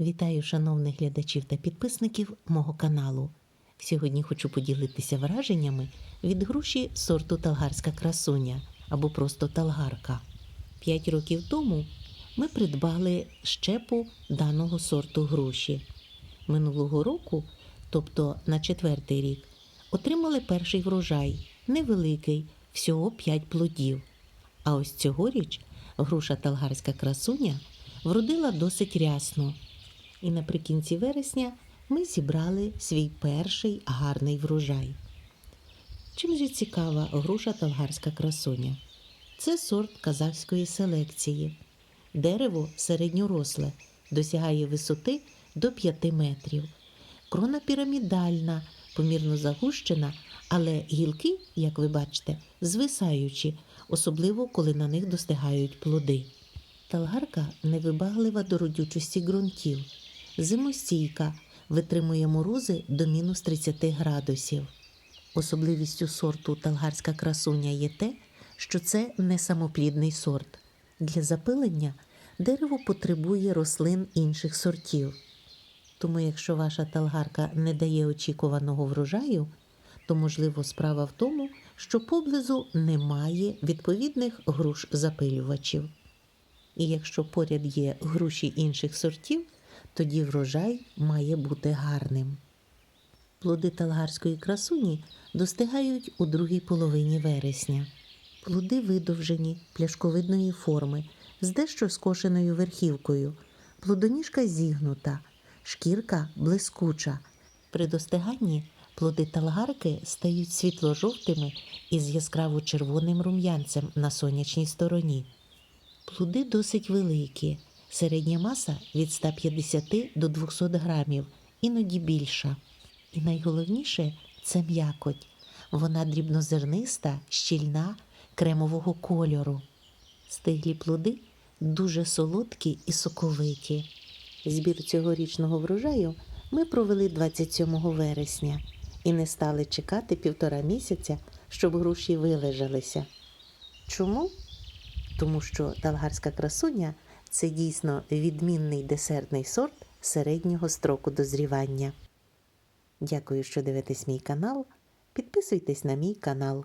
Вітаю шановних глядачів та підписників мого каналу. Сьогодні хочу поділитися враженнями від груші сорту Талгарська красуня або просто талгарка. П'ять років тому ми придбали щепу даного сорту груші. Минулого року, тобто на четвертий рік, отримали перший врожай, невеликий, всього 5 плодів. А ось цьогоріч груша Талгарська красуня вродила досить рясно. І наприкінці вересня ми зібрали свій перший гарний врожай. Чим же цікава груша Талгарська красуня? Це сорт казахської селекції. Дерево середньоросле, досягає висоти до 5 метрів. Крона пірамідальна, помірно загущена, але гілки, як ви бачите, звисаючі, особливо коли на них достигають плоди. Талгарка невибаглива до родючості ґрунтів, зимостійка, витримує морози до мінус 30 градусів. Особливістю сорту талгарська красуня є те, що це не самоплідний сорт. Для запилення дерево потребує рослин інших сортів. Тому, якщо ваша талгарка не дає очікуваного врожаю, то можливо справа в тому, що поблизу немає відповідних груш запилювачів. І якщо поряд є груші інших сортів, тоді врожай має бути гарним. Плоди талгарської красуні достигають у другій половині вересня. Плоди видовжені, пляшковидної форми, з дещо скошеною верхівкою, плодоніжка зігнута, шкірка блискуча. При достиганні плоди талгарки стають світло-жовтими із яскраво червоним рум'янцем на сонячній стороні. Плоди досить великі, середня маса від 150 до 200 грамів, іноді більша. І найголовніше це м'якоть. Вона дрібнозерниста, щільна, кремового кольору. Стиглі плоди дуже солодкі і соковиті. Збір цьогорічного врожаю ми провели 27 вересня і не стали чекати півтора місяця, щоб груші вилежалися. Чому? Тому що талгарська красуня це дійсно відмінний десертний сорт середнього строку дозрівання. Дякую, що дивитесь мій канал. Підписуйтесь на мій канал.